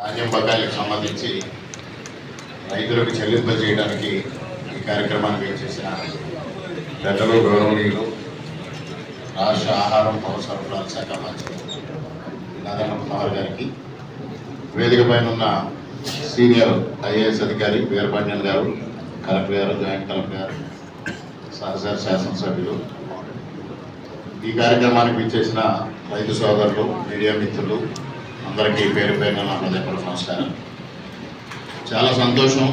ధాన్యం బకాయిలకు సంబంధించి రైతులకు చెల్లింపు చేయడానికి ఈ కార్యక్రమాన్ని చేసిన పెద్దలు గౌరవనీయులు రాష్ట్ర ఆహారం పౌర సరఫరాల శాఖ మంత్రి నారాయణ కుమార్ గారికి వేదిక పైన ఉన్న సీనియర్ ఐఏఎస్ అధికారి వీరపాండ్యన్ గారు కలెక్టర్ గారు జాయింట్ కలెక్టర్ గారు సహసార శాసనసభ్యులు ఈ కార్యక్రమానికి విచ్చేసిన రైతు సోదరులు మీడియా మిత్రులు అందరికీ పేరు పేరున నా హృదయపూర్వక నమస్కారం. చాలా సంతోషం.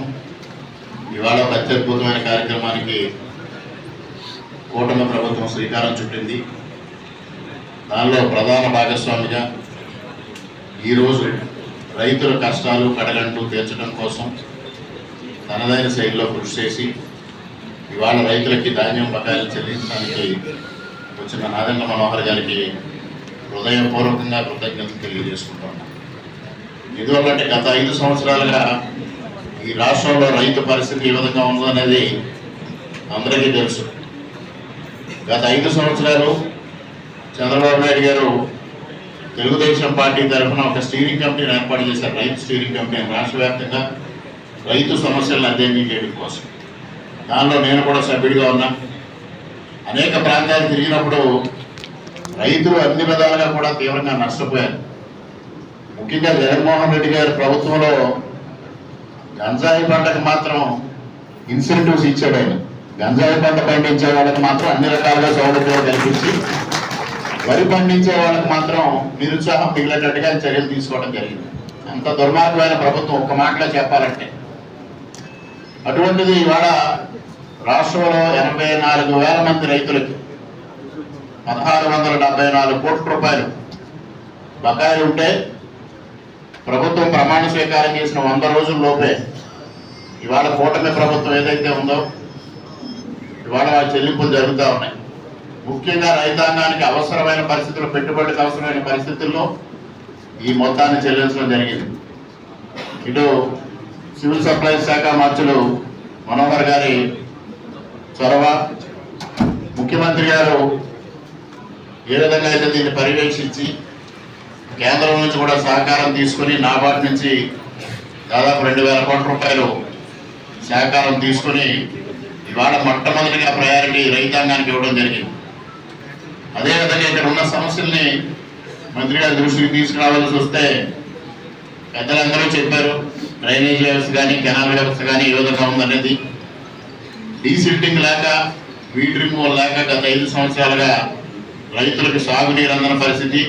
ఇవాళ ఒక అత్యద్భుతమైన కార్యక్రమానికి కూటమి ప్రభుత్వం శ్రీకారం చుట్టింది. దానిలో ప్రధాన భాగస్వామిగా ఈరోజు రైతుల కష్టాలు కడగంటూ తీర్చడం కోసం తనదైన శైలిలో కృషి చేసి ఇవాళ రైతులకి ధాన్యం బకాయిలు చెల్లించడానికి వచ్చిన నాదెండ్ల మనోహర్ గారికి హృదయపూర్వకంగా కృతజ్ఞతలు తెలియజేసుకుంటున్నాను ఎందువల్లంటే గత ఐదు సంవత్సరాలుగా ఈ రాష్ట్రంలో రైతు పరిస్థితి ఏ విధంగా ఉందనేది అందరికీ తెలుసు. గత ఐదు సంవత్సరాలు చంద్రబాబు నాయుడు గారు తెలుగుదేశం పార్టీ తరఫున ఒక స్టీరింగ్ కమిటీని ఏర్పాటు చేశారు. రైతు స్టీరింగ్ కమిటీ రాష్ట్ర వ్యాప్తంగా రైతు సమస్యలను అధ్యయనం చేయడం కోసం. దానిలో నేను కూడా సభ్యుడిగా ఉన్నా. అనేక ప్రాంతాలు తిరిగినప్పుడు రైతులు అన్ని విధాలుగా కూడా తీవ్రంగా నష్టపోయారు. ముఖ్యంగా జగన్మోహన్ రెడ్డి గారి ప్రభుత్వంలో గంజాయి పంటకు మాత్రం ఇన్సెంటివ్స్ ఇచ్చాడు ఆయన. గంజాయి పంట పండించే వాళ్ళకి మాత్రం అన్ని రకాలుగా సౌలభ్యాలు కల్పించి వరి పండించే వాళ్ళకి మాత్రం నిరుత్సాహం మిగిలేటట్టుగా చర్యలు తీసుకోవడం జరిగింది. అంత దుర్మార్గమైన ప్రభుత్వం ఒక్క మాటలో చెప్పాలంటే. అటువంటిది ఇవాళ రాష్ట్రంలో ఎనభై నాలుగు వేల మంది రైతులకి పదహారు వందల డెబ్బై నాలుగు కోట్ల రూపాయలు బకాయిలు ఉంటే ప్రభుత్వం ప్రమాణ స్వీకారం చేసిన వంద రోజుల లోపే ఇవాళ కూటమి ప్రభుత్వం ఏదైతే ఉందో ఇవాళ చెల్లింపులు జరుగుతూ ఉన్నాయి. ముఖ్యంగా రైతాంగానికి అవసరమైన పరిస్థితుల్లో పెట్టుబడికి అవసరమైన పరిస్థితుల్లో ఈ మొత్తాన్ని చెల్లించడం జరిగింది. ఇటు సివిల్ సప్లైస్ శాఖ మంత్రులు మనోహర్ గారి చొరవ ముఖ్యమంత్రి గారు ఏ విధంగా అయితే దీన్ని పర్యవేక్షించి కేంద్రం నుంచి కూడా సహకారం తీసుకొని నాబార్డు నుంచి దాదాపు రెండు వేల కోట్ల రూపాయలు సహకారం తీసుకొని ఇవాళ మొట్టమొదటిగా ప్రయారిటీ రైతాంగానికి ఇవ్వడం జరిగింది. అదేవిధంగా ఇక్కడ ఉన్న సమస్యల్ని మంత్రి గారి దృష్టికి తీసుకురావాల్సి వస్తే పెద్దలందరూ చెప్పారు డ్రైనేజ్ వ్యవస్థ కానీ కెనాల్ వ్యవస్థ కానీ ఏ విధంగా ఉందనేది. డీసిల్టింగ్ లేక వీడ్ రిమూవల్ లేక గత ఐదు సంవత్సరాలుగా రైతులకు సాగునీరు అందని పరిస్థితి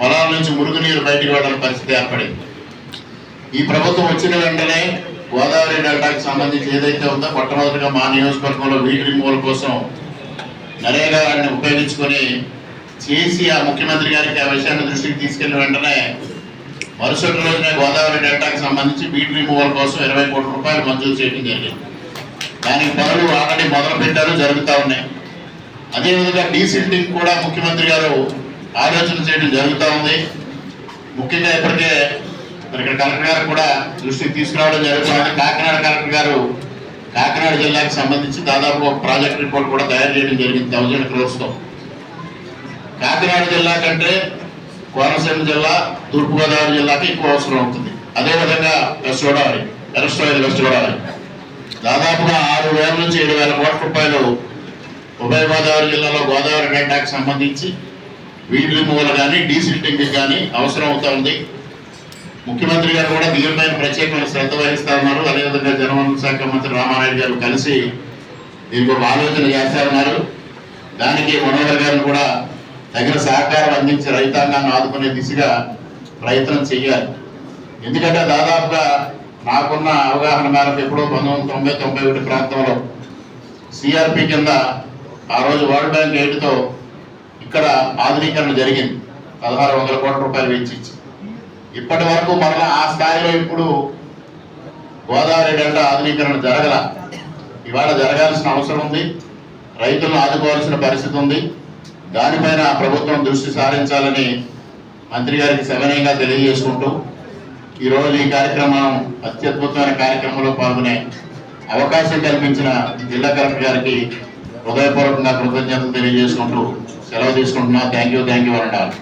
పొలాల నుంచి మురుగునీరు బయటికి వెళ్ళని పరిస్థితి ఏర్పడింది. ఈ ప్రభుత్వం వచ్చిన వెంటనే గోదావరి డెల్టాకి సంబంధించి ఏదైతే ఉందో మొట్టమొదటిగా మా నియోజకవర్గంలో వీటి రిమూవల్ కోసం గారిని ఉపయోగించుకొని చేసి ఆ ముఖ్యమంత్రి గారికి ఆ విషయాన్ని దృష్టికి తీసుకెళ్ళిన వెంటనే మరుసటి రోజునే గోదావరి డెల్టాకి సంబంధించి బీట్ రిమూవల్ కోసం ఇరవై కోట్ల రూపాయలు మంజూరు చేయడం జరిగింది. దానికి పనులు ఆల్రెడీ మొదలు పెట్టారు జరుగుతూ ఉన్నాయి. అదేవిధంగా డీసెంటింగ్ కూడా ముఖ్యమంత్రి గారు ఆలోచన చేయడం జరుగుతూ ఉంది. ముఖ్యంగా ఇప్పటికే మరి ఇక్కడ కలెక్టర్ గారు కూడా దృష్టికి తీసుకురావడం జరుగుతుంది కాకినాడ కలెక్టర్ గారు కాకినాడ జిల్లాకు సంబంధించి దాదాపు ఒక ప్రాజెక్ట్ రిపోర్ట్ కూడా తయారు చేయడం జరిగింది థౌజండ్ క్రోర్స్తో. కాకినాడ జిల్లా కంటే కోనసీమ జిల్లా తూర్పుగోదావరి జిల్లాకి ఎక్కువ అవసరం అవుతుంది. అదేవిధంగా వెస్ట్ గోదావరి ఎరస్ట్రాయిల్ వెస్ట్ గోదావరి. దాదాపుగా ఆరు వేల నుంచి ఏడు వేల కోట్ల రూపాయలు ఉభయ గోదావరి జిల్లాలో గోదావరి డెల్టాకి సంబంధించి వీడ్ రిమూవల్ కానీ డీసిల్టింగ్ కానీ అవసరం అవుతా ఉంది. ముఖ్యమంత్రి గారు కూడా దీనిపైన ప్రత్యేకమైన శ్రద్ధ వహిస్తా ఉన్నారు. అదేవిధంగా జనవనరుల శాఖ మంత్రి రామారాయుడు గారు కలిసి దీనికి ఒక ఆలోచన చేస్తా ఉన్నారు. దానికి మనోహర్ గారిని కూడా తగిన సహకారం అందించి రైతాంగాన్ని ఆదుకునే దిశగా ప్రయత్నం చేయాలి ఎందుకంటే దాదాపుగా నాకున్న అవగాహన మేరకు ఎప్పుడో పంతొమ్మిది వందల తొంభై తొంభై ఒకటి ప్రాంతంలో సిఆర్పి కింద ఆ రోజు వరల్డ్ బ్యాంక్ ఎయిడ్తో ఇక్కడ ఆధునీకరణ జరిగింది. పదహారు వందల కోట్ల రూపాయలు వెచ్చించి ఇప్పటి వరకు మరలా ఆ స్థాయిలో ఇప్పుడు గోదావరి డెల్టా ఆధునీకరణ జరగల. ఇవాళ జరగాల్సిన అవసరం ఉంది. రైతులను ఆదుకోవాల్సిన పరిస్థితి ఉంది. దానిపైన ప్రభుత్వం దృష్టి సారించాలని మంత్రి గారికి సవినయంగా తెలియజేసుకుంటూ ఈరోజు ఈ కార్యక్రమం అత్యద్భుతమైన కార్యక్రమంలో పాల్గొనే అవకాశం కల్పించిన జిల్లా కలెక్టర్ గారికి హృదయపూర్వకంగా కృతజ్ఞతలు తెలియజేసుకుంటూ సెలవు తీసుకుంటున్నా. థ్యాంక్ యూ థ్యాంక్ యూ అన్నారు